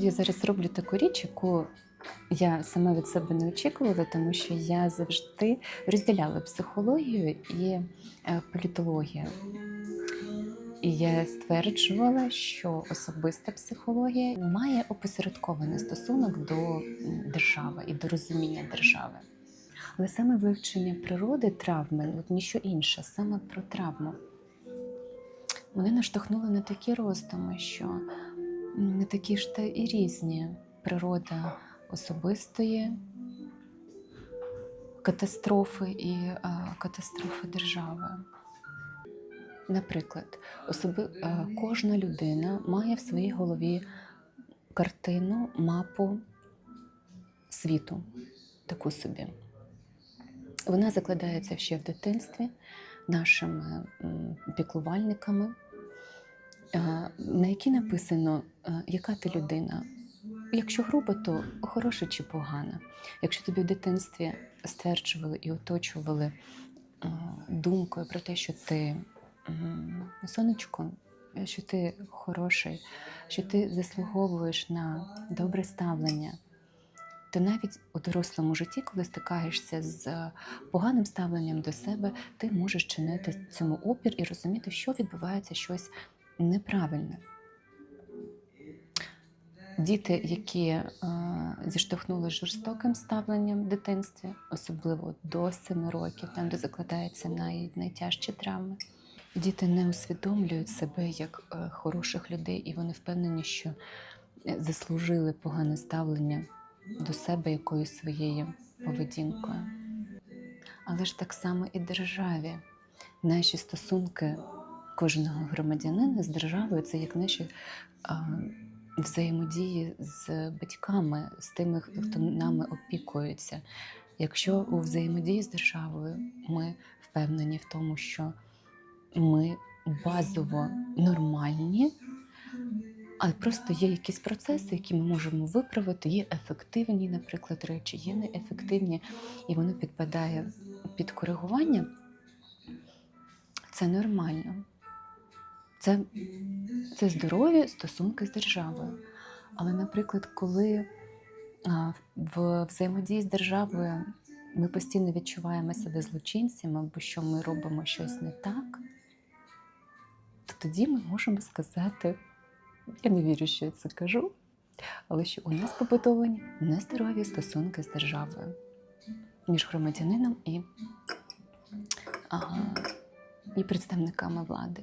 Я зараз роблю таку річ, яку я сама від себе не очікувала, тому що я завжди розділяла психологію і е, політологію. І я стверджувала, що особиста психологія має опосередкований стосунок до держави і до розуміння держави. Але саме вивчення природи травми, от ніщо інше, саме про травму, мене наштовхнуло на такі роздуми, що такі ж та і різні природа особистої катастрофи і катастрофи держави. Наприклад, особи, кожна людина має в своїй голові картину, мапу світу, таку собі. Вона закладається ще в дитинстві нашими піклувальниками, на якій написано, яка ти людина. Якщо грубо, то хороша чи погана. Якщо тобі в дитинстві стверджували і оточували думкою про те, що ти сонечко, що ти хороший, що ти заслуговуєш на добре ставлення, то навіть у дорослому житті, коли стикаєшся з поганим ставленням до себе, ти можеш чинити цьому опір і розуміти, що відбувається щось неправильне. Діти, які е, зіштовхнулися з жорстоким ставленням в дитинстві, особливо до 7 років, там де закладаються най, найтяжчі травми, діти не усвідомлюють себе як е, хороших людей, і вони впевнені, що е, заслужили погане ставлення до себе якоюсь своєю поведінкою. Але ж так само і державі. Наші стосунки кожного громадянина з державою це як наші взаємодії з батьками, з тими, хто нами опікується. Якщо у взаємодії з державою ми впевнені в тому, що ми базово нормальні, а просто є якісь процеси, які ми можемо виправити, є ефективні, наприклад, речі, є неефективні, і воно підпадає під коригування, це нормально. Це, це здорові стосунки з державою. Але, наприклад, коли в взаємодії з державою ми постійно відчуваємо себе злочинцями, або що ми робимо щось не так, то тоді ми можемо сказати, я не вірю, що я це кажу, але що у нас побудовані нездорові стосунки з державою між громадянином і, а, і представниками влади.